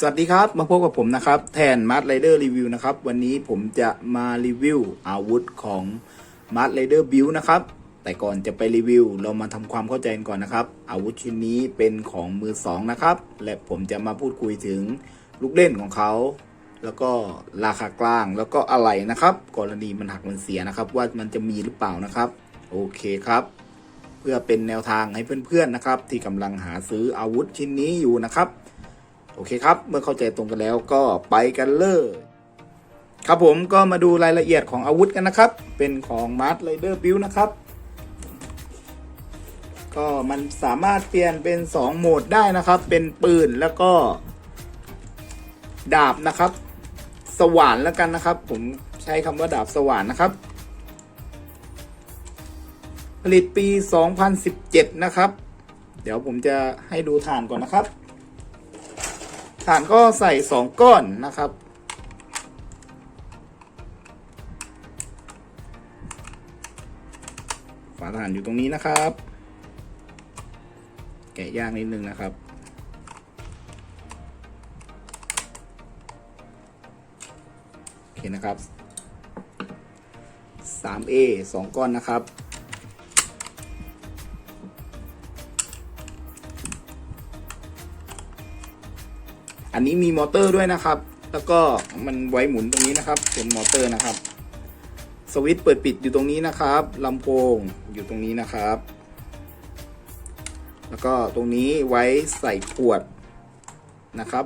สวัสดีครับ มาพบกับผมนะครับ แทนมาร์ r ไรเดอร์รีวิวนะครับ วันนี้ผมจะมารีวิวอาวุธของมาร์ r ไรเดอร์บิวนะครับ แต่ก่อนจะไปรีวิว เรามาทำความเข้าใจกันก่อนนะครับ อาวุธชิ้นนี้เป็นของมือสองนะครับ และผมจะมาพูดคุยถึงลูกเล่นของเขา แล้วก็ราคากลางแล้วก็อะไรนะครับ กรณีมันหักมันเสียนะครับ ว่ามันจะมีหรือเปล่านะครับ โอเคครับ เพื่อเป็นแนวทางให้เพื่อนๆนะครับ ที่กำลังหาซื้ออาวุธชิ้นนี้อยู่นะครับ โอเคครับ เมื่อเข้าใจตรงกันแล้วก็ไปกันเลยครับผมก็มาดูรายละเอียดของอาวุธกันนะครับ เป็นของ m a r ไรเดอร์บิวนะครับ ก็มันสามารถเปลี่ยนเป็น 2 โหมดได้นะครับ เป็นปืนแล้วก็ ดาบนะครับ สว่านแล้วกันนะครับ ผมใช้คำว่าดาบสว่านนะครับ ผลิตปี 2017 นะครับ เดี๋ยวผมจะให้ดูฐานก่อนนะครับ ฐานก็ใส่สองก้อนนะครับ ฝาฐานอยู่ตรงนี้นะครับ แกะยากนิดนึงนะครับโอเคนะครับ 3A สองก้อนนะครับ อันนี้มีมอเตอร์ด้วยนะครับ แล้วก็มันไว้หมุนตรงนี้นะครับเป็นมอเตอร์นะครับ สวิตช์เปิดปิดอยู่ตรงนี้นะครับลำโพงอยู่ตรงนี้นะครับ แล้วก็ตรงนี้ไว้ใส่ขวดนะครับ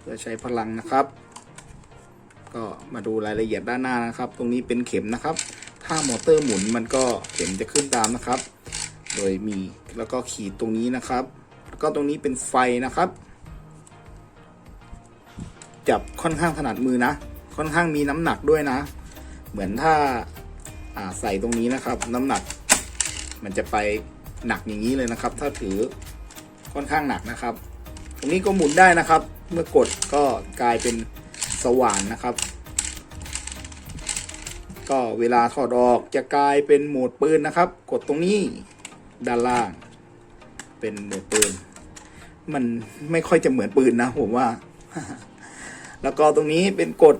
เพื่อใช้พลังนะครับ ก็มาดูรายละเอียดด้านหน้านะครับ ตรงนี้เป็นเข็มนะครับ ถ้ามอเตอร์หมุนมันก็เข็มจะขึ้นตามนะครับ โดยมีแล้วก็ขีดตรงนี้นะครับ แล้วก็ตรงนี้เป็นไฟนะครับ จับค่อนข้างถนัดมือนะ ค่อนข้างมีน้ำหนักด้วยนะ เหมือนถ้าาใส่ตรงนี้นะครับ น้ำหนัก มันจะไปหนักอย่างนี้เลยนะครับ ถ้าถือค่อนข้างหนักนะครับ ตรงนี้ก็หมุนได้นะครับ เมื่อกดก็กลายเป็นสว่านนะครับ ก็เวลาถอดออกจะกลายเป็นโหมดปืนนะครับ กดตรงนี้ด้านล่าง เป็นโหมดปืน มันไม่ค่อยจะเหมือนปืนนะผมว่า แล้วก็ตรงนี้เป็นกด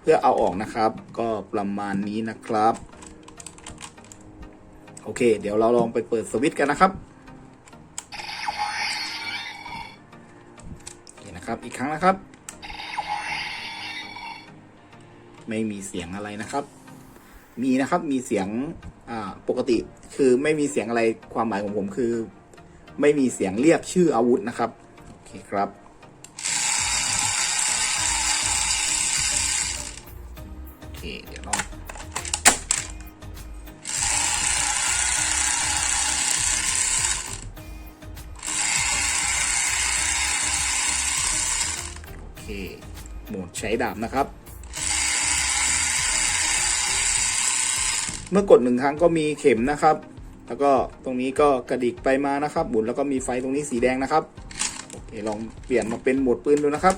เพื่อเอาออกนะครับ ก็ประมาณนี้นะครับ โอเค เดี๋ยวเราลองไปเปิดสวิตช์กันนะครับโอเคนะครับอีกครั้งนะครับ ไม่มีเสียงอะไรนะครับ มีนะครับมีเสียงอ่าปกติคือไม่มีเสียงอะไรความหมายของผมคือ ไม่มีเสียงเรียกชื่ออาวุธนะครับ โอเคครับ เคเดี๋ยวลองโอเคโหมดใช้ดาบนะครับ เมื่อกดหนึ่งครั้งก็มีเข็มนะครับ แล้วก็ตรงนี้ก็กระดิกไปมานะครับหมุนแล้วก็มีไฟตรงนี้สีแดงนะครับโอเคลองเปลี่ยนมาเป็นโหมดปืนดูนะครับ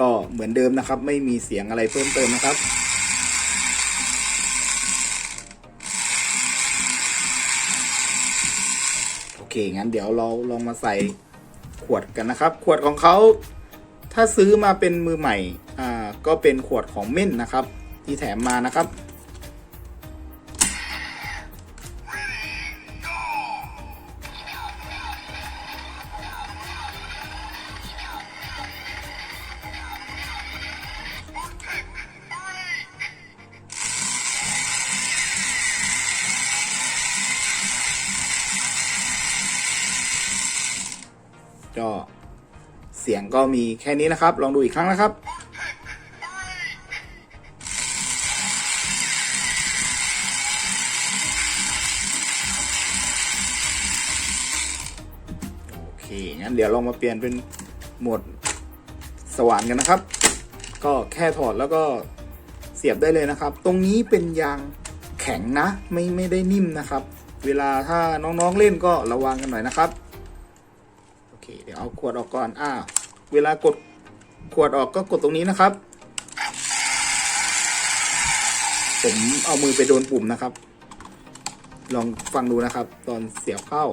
ก็เหมือนเดิมนะครับ ไม่มีเสียงอะไรเพิ่มเติมนะครับโอเคงั้นเดี๋ยวเราลองมาใส่ขวดกันนะครับ ขวดของเขาถ้าซื้อมาเป็นมือใหม่อ่าก็เป็นขวดของเม่นนะครับ ที่แถมมานะครับ ก็เสียงก็มีแค่นี้นะครับ ลองดูอีกครั้งนะครับ โอเค งั้นเดี๋ยวลองมาเปลี่ยนเป็นโหมดสว่านกันนะครับ ก็แค่ถอดแล้วก็เสียบได้เลยนะครับ ตรงนี้เป็นยางแข็งนะ ไม่ไม่ได้นิ่มนะครับ เวลาถ้าน้องๆเล่นก็ระวังกันหน่อยนะครับ เคเดี๋ยวเอาขวดออกก่อนอ่าวเวลากดขวดออกก็กดตรงนี้นะครับ ผมเอามือไปโดนปุ่มนะครับ ลองฟังดูนะครับ ตอนเสียบเข้า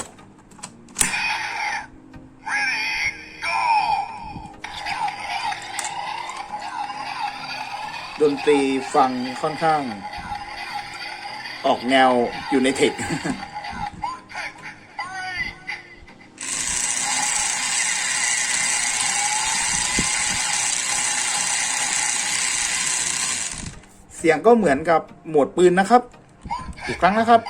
ดนตรีฟังค่อนข้าง ออกแนวอยู่ในเทค สียงก็เหมือนกับโหมดปืนนะครับ อีกครั้งนะครับ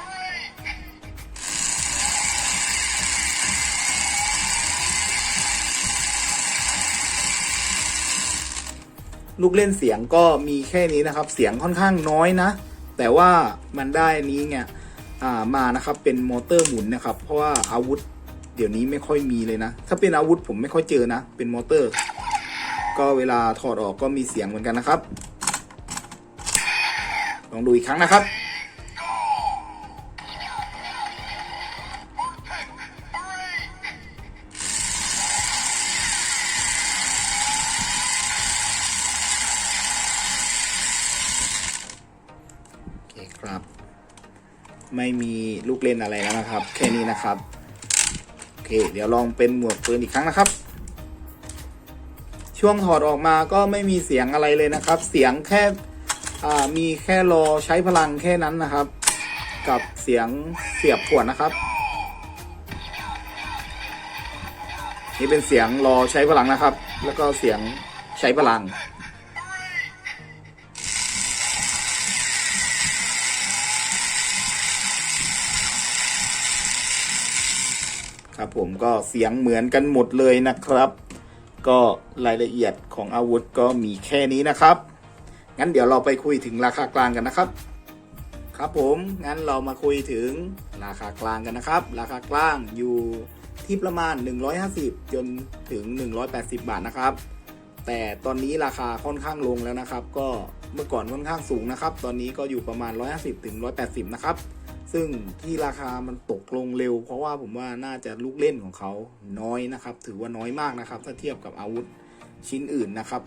ลูกเล่นเสียงก็มีแค่นี้นะครับ เสียงค่อนข้างน้อยนะ แต่ว่ามันได้นี้ไงอ่ามานะครับเป็นมอเตอร์หมุนนะครับ เพราะว่าอาวุธเดี๋ยวนี้ไม่ค่อยมีเลยนะ ถ้าเป็นอาวุธผมไม่ค่อยเจอนะ เป็นมอเตอร์ ก็เวลาถอดออกก็มีเสียงเหมือนกันนะครับ ลองดูอีกครั้งนะครับ โอเคครับ ไม่มีลูกเล่นอะไรแล้วนะครับ แค่นี้นะครับ โอเค เดี๋ยวลองเป็นหมวดปืนอีกครั้งนะครับช่วงถอดออกมาก็ไม่มีเสียงอะไรเลยนะครับ เสียงแค่ มีแค่รอใช้พลังแค่นั้นนะครับ กับเสียงเสียบขวดนะครับ นี่เป็นเสียงรอใช้พลังนะครับ แล้วก็เสียงใช้พลังครับผมก็เสียงเหมือนกันหมดเลยนะครับ ก็รายละเอียดของอาวุธก็มีแค่นี้นะครับ งั้นเดี๋ยวเราไปคุยถึงราคากลางกันนะครับ ครับผมงั้นเรามาคุยถึงราคากลางกันนะครับ ราคากลางอยู่ที่ประมาณ 150 จนถึง 180 บาทนะครับ แต่ตอนนี้ราคาค่อนข้างลงแล้วนะครับ ก็เมื่อก่อนค่อนข้างสูงนะครับ ตอนนี้ก็อยู่ประมาณ 150 ถึง 180 นะครับ ซึ่งที่ราคามันตกลงเร็ว เพราะว่าผมว่าน่าจะลูกเล่นของเขาน้อยนะครับ ถือว่าน้อยมากนะครับ ถ้าเทียบกับอาวุธชิ้นอื่นนะครับ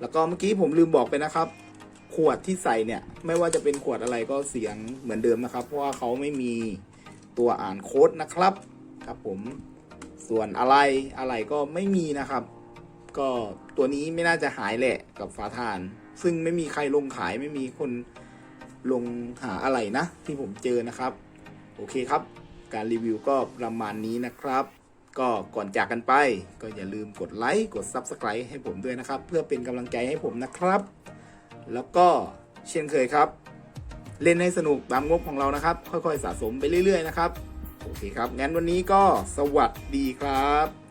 แล้วก็เมื่อกี้ผมลืมบอกไปนะครับ ขวดที่ใส่เนี่ยไม่ว่าจะเป็นขวดอะไรก็เสียงเหมือนเดิมนะครับ เพราะว่าเขาไม่มีตัวอ่านโค้ดนะครับครับผมส่วนอะไรอะไรก็ไม่มีนะครับ ก็ตัวนี้ไม่น่าจะหายแหละกับฝาถ่าน ซึ่งไม่มีใครลงขายไม่มีคนลงหาอะไรนะ ที่ผมเจอนะครับ โอเคครับ การรีวิวก็ประมาณนี้นะครับ ก็ก่อนจากกันไป ก็อย่าลืมกดไลค์กด Subscribe ให้ผมด้วยนะครับ เพื่อเป็นกำลังใจให้ผมนะครับ แล้วก็เช่นเคยครับ เล่นให้สนุกตามงบของเรานะครับ ค่อยๆสะสมไปเรื่อยๆนะครับ โอเคครับงั้นวันนี้ก็สวัสดีครับ